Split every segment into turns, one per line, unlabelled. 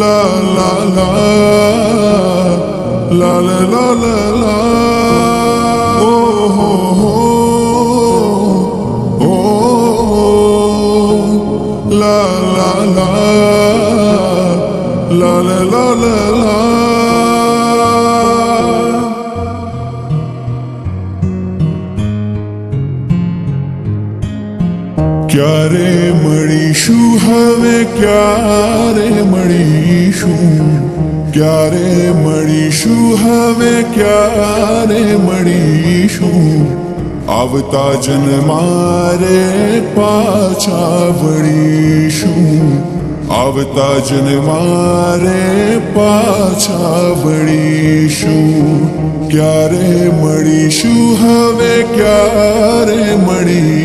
la la la la la la la la oh oh oh la la la la la la la la ક્યારે મળીશું હવે, ક્યારે મળીશું? ક્યારે મળીશું હવે, ક્યારે મળીશું? આવતા જન્મારે પાછા વળીશું. આવતા જન્મારે પાછા વળીશું. ક્યારે મળીશું હવે, ક્યારે મળીશું?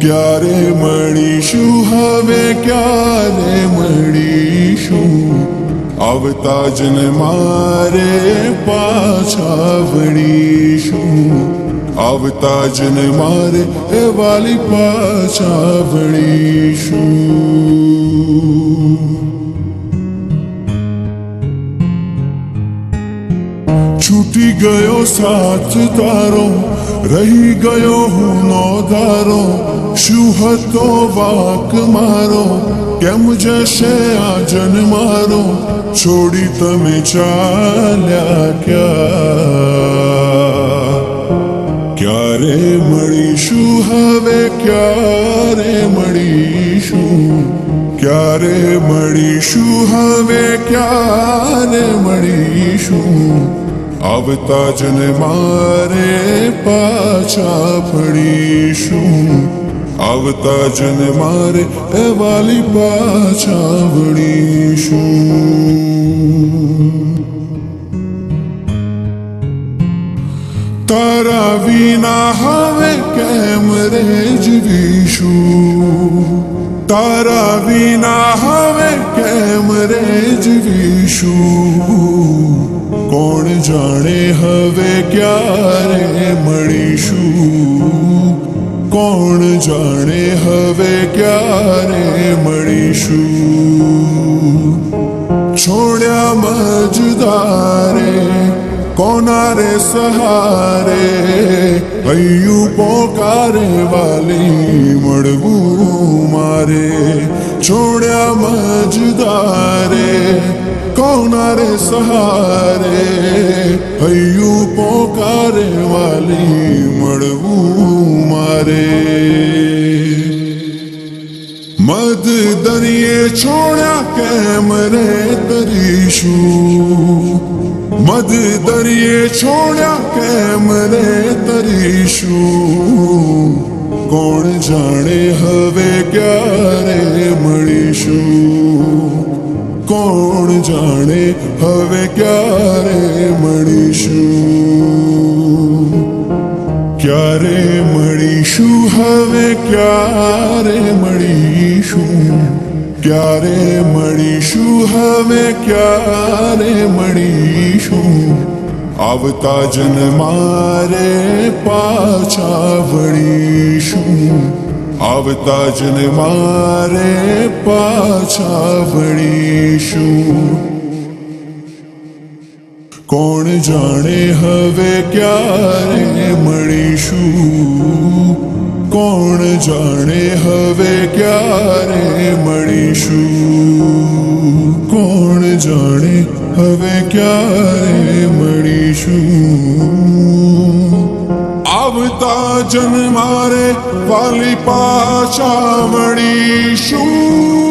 ક્યારે મળીશું? હવે ક્યારે મળીશું? આવતા જન્મારે પાછા વળીશું. આવતા જન્મારે એ વાલી પાછા વળીશું. ગયો સાથ તારો, રહી ગયો હું નો ધારો. શું હતો વાક મારો? કેમ જશે આ જન મારો? છોડી તમે ચાલ્યા ક્યાં? ક્યારે મળીશું હવે, ક્યારે મળીશું? ક્યારે મળીશું હવે, ક્યારે મળીશું? આવતા જન મારે પાછા ફળીશું આવતા જન મારે એ વાલી પાછા વળીશું. તારા વિના હવે કેમ રે જીવીશું તારા વિના હવે કેમ રે જીવીશું કોણ જાણે હવે ક્યારે મળીશું? કોણ જાણે હવે ક્યારે મળીશું? છોડ્યા મજદારે કોના રે સહારે? હૈયું પોકારે વાલી મળવું મારે? છોડ્યા મજદારે કોના રે સહારે હૈયું પોકારે વાલી મળવું મારે. મદ દરિયે છોડ્યા કેમ રે તરીશું? મદ દરિયે છોડ્યા કેમ રે તરીશું? કોણ જાણે હવે કોણ જાણે? હવે ક્યારે મળીશું? ક્યારે મળીશું? હવે ક્યારે મળીશું? ક્યારે મળીશું? હવે ક્યારે મળીશું? આવતા જન્મારે પાછા વળીશું. આવતા જન્મારે પાછા વળીશું. કોણ જાણે હવે ક્યારે મળીશું? કોણ જાણે હવે ક્યારે મળીશું? કોણ જાણે હવે ક્યારે મળીશું? આવતા જન્મારે વાલી પાછા મળીશું